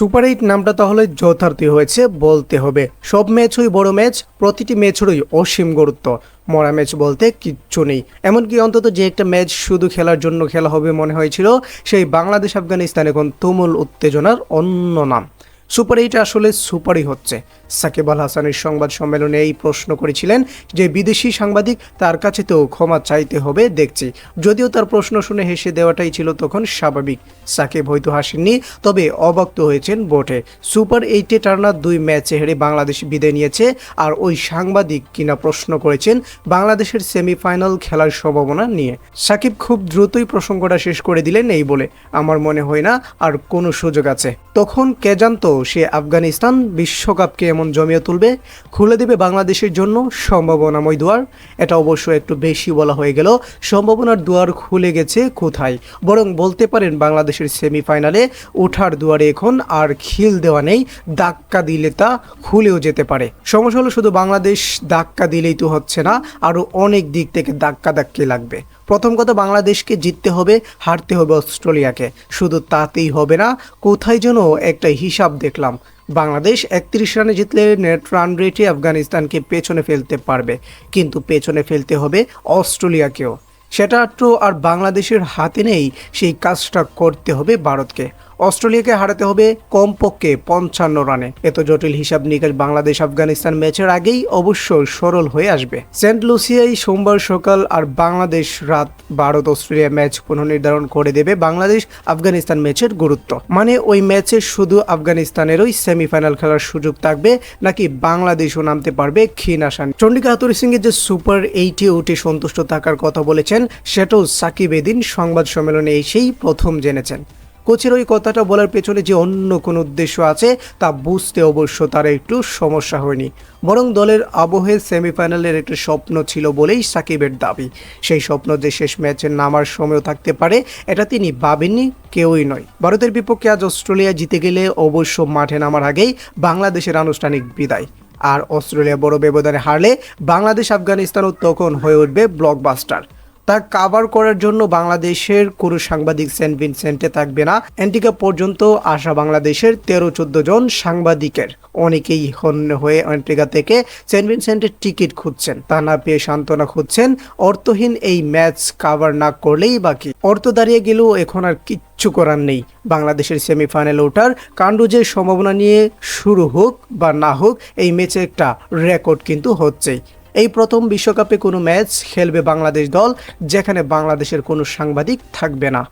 Super eight নামটা তাহলে যথার্থই হয়েছে, বলতে হবে। সব ম্যাচই বড় ম্যাচ, প্রতিটি ম্যাচেরই অসীম গুরুত্ব। মরা ম্যাচ বলতে কিচ্ছু নেই। এমনকি অন্তত যে একটা ম্যাচ শুধু খেলার জন্য খেলা হবে মনে হয়েছিল, সেই বাংলাদেশ আফগানিস্তান এখন তুমুল উত্তেজনার অন্য নাম। সুপার এইট আসলে সুপারই হচ্ছে। সাকিব আল হাসানের সংবাদ সম্মেলনে এই প্রশ্ন করেছিলেন যে, বিদেশি সাংবাদিক তার কাছে তো ক্ষমা চাইতে হবে, দেখছি। যদিও তার প্রশ্ন শুনে হেসে দেওয়াটাই ছিল তখন স্বাভাবিক। সাকিব হয়তো হাসেননি, তবে অবক্ত হয়েছেন বোটে। সুপার এইটে টার্নার দুই ম্যাচে হেরে বাংলাদেশ বিদায় নিয়েছে, আর ওই সাংবাদিক কিনা প্রশ্ন করেছেন, বাংলাদেশের সেমিফাইনাল খেলার সম্ভাবনা নিয়ে। সাকিব খুব দ্রুতই প্রসঙ্গটা শেষ করে দিলেন এই বলে। আমার মনে হয় না আর কোনো সুযোগ আছে। তখন কে জানতো সে আফগানিস্তান বিশ্বকাপকে এমন জমিয়ে তুলবে, খুলে দেবে বাংলাদেশের জন্য সম্ভাবনাময় দুয়ার। এটা অবশ্য একটু বেশি বলা হয়ে গেল, সম্ভাবনার দুয়ার খুলে গেছে কোথায়? বরং বলতে পারেন বাংলাদেশের সেমিফাইনালে ওঠার দুয়ারে এখন আর খিল দেওয়া নেই, ধাক্কা দিলে তা খুলেও যেতে পারে। সমস্যা হলো শুধু বাংলাদেশ ধাক্কা দিলেই তো হচ্ছে না, আরও অনেক দিক থেকে ধাক্কা ধাক্কি লাগবে। প্রথম কথা বাংলাদেশকে জিততে হবে, হারতে হবে অস্ট্রেলিয়াকে। শুধু তাতেই হবে না, কোথায় যেন একটা হিসাব দেখলাম। বাংলাদেশ একত্রিশ রানে জিতলে নেট রান রেটে আফগানিস্তানকে পেছনে ফেলতে পারবে, কিন্তু পেছনে ফেলতে হবে অস্ট্রেলিয়াকেও। সেটা তো আর বাংলাদেশের হাতে নেই, সেই কাজটা করতে হবে ভারতকে। অস্ট্রেলিয়াকে হারাতে হবে কমপক্ষে পঞ্চান্ন রানে। এত জটিল হিসাব নিকাশ বাংলাদেশ, আফগানিস্তান ম্যাচের আগেই অবশ্য সরল হয়ে আসবে। সেন্ট লুসিয়ায় সোমবার সকাল আর বাংলাদেশ রাত ভারত অস্ট্রেলিয়া ম্যাচ পুনর্নির্ধারণ করে দেবে বাংলাদেশ, আফগানিস্তান ম্যাচের গুরুত্ব। মানে ওই ম্যাচে শুধু আফগানিস্তানেরই সেমিফাইনাল খেলার সুযোগ থাকবে, নাকি বাংলাদেশও নামতে পারবে ক্ষীণ আসান চন্ডিকা হাতুরি সিং যে সুপার এইটে উঠে সন্তুষ্ট থাকার কথা বলেছেন, সেটাও সাকিব এদিন সংবাদ সম্মেলনে এসেই প্রথম জেনেছেন। কোচের ওই কথাটা বলার পেছনে যে অন্য কোনো উদ্দেশ্য আছে তা বুঝতে অবশ্য তার একটু সমস্যা হয়নি। বরং দলের আবহে সেমিফাইনালের একটা স্বপ্ন ছিল বলেই সাকিবের দাবি। সেই স্বপ্ন যে শেষ ম্যাচে নামার সময়ও থাকতে পারে, এটা তিনি ভাবেননি, কেউই নয়। ভারতের বিপক্ষে আজ অস্ট্রেলিয়া জিতে গেলে অবশ্য মাঠে নামার আগেই বাংলাদেশের আনুষ্ঠানিক বিদায়। আর অস্ট্রেলিয়া বড় ব্যবধানে হারলে বাংলাদেশ, আফগানিস্তানও তখন হয়ে উঠবে ব্লকবাস্টার তা কাভার করার জন্য বাংলাদেশের কোনো সাংবাদিক সেন্ট ভিনসেন্টে থাকবে না। অ্যান্টিকা পর্যন্ত আসা বাংলাদেশের তেরো চোদ্দ জন সাংবাদিকের। অনেকেই হন্য হয়ে অ্যান্টিকা থেকে সেন্ট ভিনসেন্টের টিকিট খুঁজছেন। তা না পেয়ে সান্ত্বনা খুঁজছেন, অর্থহীন এই ম্যাচ কাভার না করলেই বাকি অর্থ দাঁড়িয়ে গেলেও এখন আর কিচ্ছু করার নেই। বাংলাদেশের সেমিফাইনাল ওঠার কাণ্ডজের সম্ভাবনা নিয়ে শুরু হোক বা না হোক, এই ম্যাচে একটা রেকর্ড কিন্তু হচ্ছেই। এই প্রথম বিশ্বকাপে কোনো ম্যাচ খেলবে বাংলাদেশ দল যেখানে বাংলাদেশের কোনো সাংবাদিক থাকবে না।